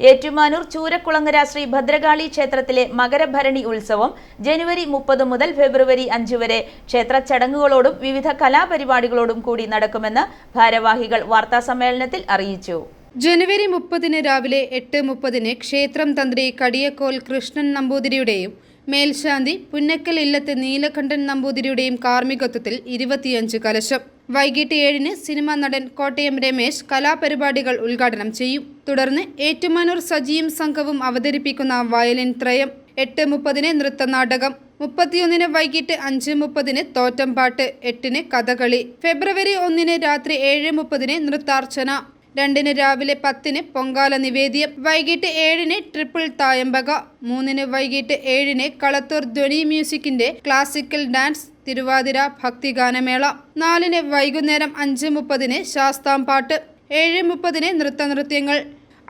ഏറ്റുമാനൂർ ചൂരക്കുളങ്ങര ശ്രീ ഭദ്രകാളി ക്ഷേത്രത്തിലെ മകരഭരണി ഉത്സവം ജനുവരി മുപ്പത് മുതൽ ഫെബ്രുവരി അഞ്ച് വരെ ക്ഷേത്ര ചടങ്ങുകളോടും വിവിധ കലാപരിപാടികളോടും കൂടി നടക്കുമെന്ന് ഭാരവാഹികൾ വാർത്താസമ്മേളനത്തിൽ അറിയിച്ചു. ജനുവരി മുപ്പതിന് രാവിലെ എട്ട് മുപ്പതിന് ക്ഷേത്രം തന്ത്രി കടിയക്കോൽ കൃഷ്ണൻ നമ്പൂതിരിയുടെയും മേൽശാന്തി പുന്നക്കൽ ഇല്ലത്ത് നീലകണ്ഠൻ നമ്പൂതിരിയുടെയും കാർമ്മികത്വത്തിൽ ഇരുപത്തിയഞ്ച് കലശം. വൈകിട്ട് ഏഴിന് സിനിമാ നടൻ കോട്ടയം രമേശ് കലാപരിപാടികൾ ഉദ്ഘാടനം ചെയ്യും. തുടർന്ന് ഏറ്റുമാനൂർ സജിയും സംഘവും അവതരിപ്പിക്കുന്ന വയലിൻ ത്രയം എട്ട് മുപ്പതിന് നൃത്തനാടകം മുപ്പത്തിയൊന്നിന് വൈകിട്ട് അഞ്ച് മുപ്പതിന് തോറ്റംപാട്ട് എട്ടിന് കഥകളി ഫെബ്രുവരി ഒന്നിന് രാത്രി ഏഴ് മുപ്പതിന് നൃത്താർച്ചന രണ്ടിന് രാവിലെ പത്തിന് പൊങ്കാല നിവേദ്യം വൈകിട്ട് ഏഴിന് ട്രിപ്പിൾ തായമ്പക മൂന്നിന് വൈകിട്ട് ഏഴിന് കളത്തൂർ ധ്വനി മ്യൂസിക്കിന്റെ ക്ലാസിക്കൽ ഡാൻസ് തിരുവാതിര ഭക്തിഗാനമേള നാലിന് വൈകുന്നേരം അഞ്ച് മുപ്പതിന് ശാസ്താംപാട്ട്. ഏഴ് മുപ്പതിന് നൃത്തനൃത്യങ്ങൾ.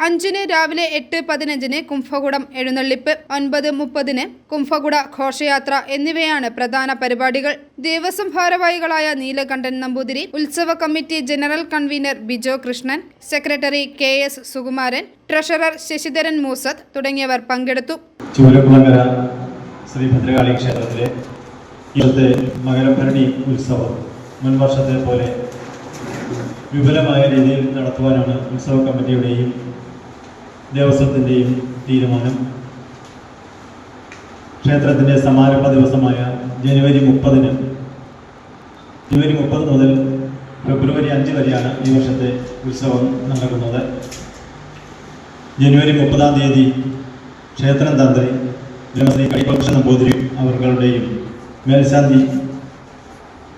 അഞ്ചിന് രാവിലെ എട്ട് പതിനഞ്ചിന് കുംഭകുടം എഴുന്നള്ളിപ്പ് ഒൻപത് മുപ്പതിന് കുംഭകുട ഘോഷയാത്ര എന്നിവയാണ് പ്രധാന പരിപാടികൾ. ദേവസ്വം ഭാരവാഹികളായ നീലകണ്ഠൻ നമ്പൂതിരി ഉത്സവ committee general convener Bijo Krishnan secretary K S Sukumaran treasurer Sasidharan Moosath തുടങ്ങിയവർ പങ്കെടുത്തു. ചൂരക്കുളങ്ങര ശ്രീ ഭദ്രകാളി ക്ഷേത്രത്തിലെ ഇന്നത്തെ മകരഭരണി ഉത്സവം മുൻ വർഷത്തെ പോലെ വിപുലമായ രീതിയിൽ നടത്തുവാനാണ് ഉത്സവ കമ്മിറ്റിയുടെയും ദേവസ്വത്തിന്റെയും തീരുമാനം. ക്ഷേത്രത്തിന്റെ സമാരംഭ ദിവസമായ ജനുവരി മുപ്പതിന് ജനുവരി മുപ്പത് മുതൽ ഫെബ്രുവരി അഞ്ച് വരെയാണ് ഈ വർഷത്തെ ഉത്സവം നടക്കുന്നത്. ജനുവരി മുപ്പതാം തീയതി ക്ഷേത്രം തന്ത്രി ബ്രഹ്മശ്രീ കൈപക്ഷ നമ്പൂതിരി അവർകളുടെയും മേൽശാന്തി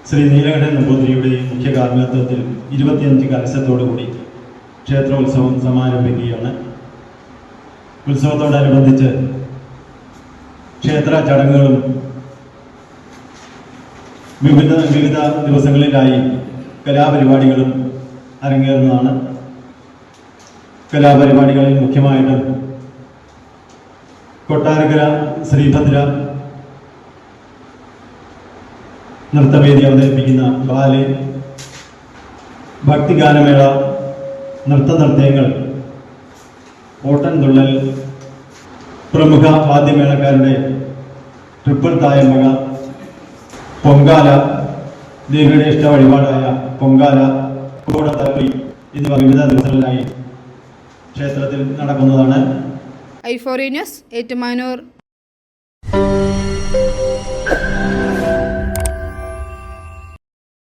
ശ്രീ നീലകണ്ഠൻ നമ്പൂതിരിയുടെയും മുഖ്യ കാർമ്മികത്വത്തിൽ ഇരുപത്തിയഞ്ച് കലശത്തോടുകൂടി ക്ഷേത്രോത്സവം സമാരംഭിക്കുകയാണ്. ഉത്സവത്തോടനുബന്ധിച്ച് ക്ഷേത്ര ചടങ്ങുകളും വിവിധ വിവിധ ദിവസങ്ങളിലായി കലാപരിപാടികളും അരങ്ങേറുന്നതാണ്. കലാപരിപാടികളിൽ മുഖ്യമായിട്ടും കൊട്ടാരക്കര ശ്രീഭദ്ര നൃത്തവേദി അവതരിപ്പിക്കുന്ന ബാലെ ഭക്തിഗാനമേള നൃത്ത നൃത്യങ്ങൾ ഓട്ടൻ തുള്ളൽ പ്രമുഖ വാദ്യമേളക്കാരുടെ ട്രിപ്പിൾ തായമ്പക പൊങ്കാല ദേവിയുടെ ഇഷ്ട വഴിപാടായ പൊങ്കാല കൂടത്തപ്പി എന്നിവ വിവിധ ദിവസങ്ങളിലായി ക്ഷേത്രത്തിൽ നടക്കുന്നതാണ്. ഐഫോറിനസ് ഏറ്റുമാനൂർ.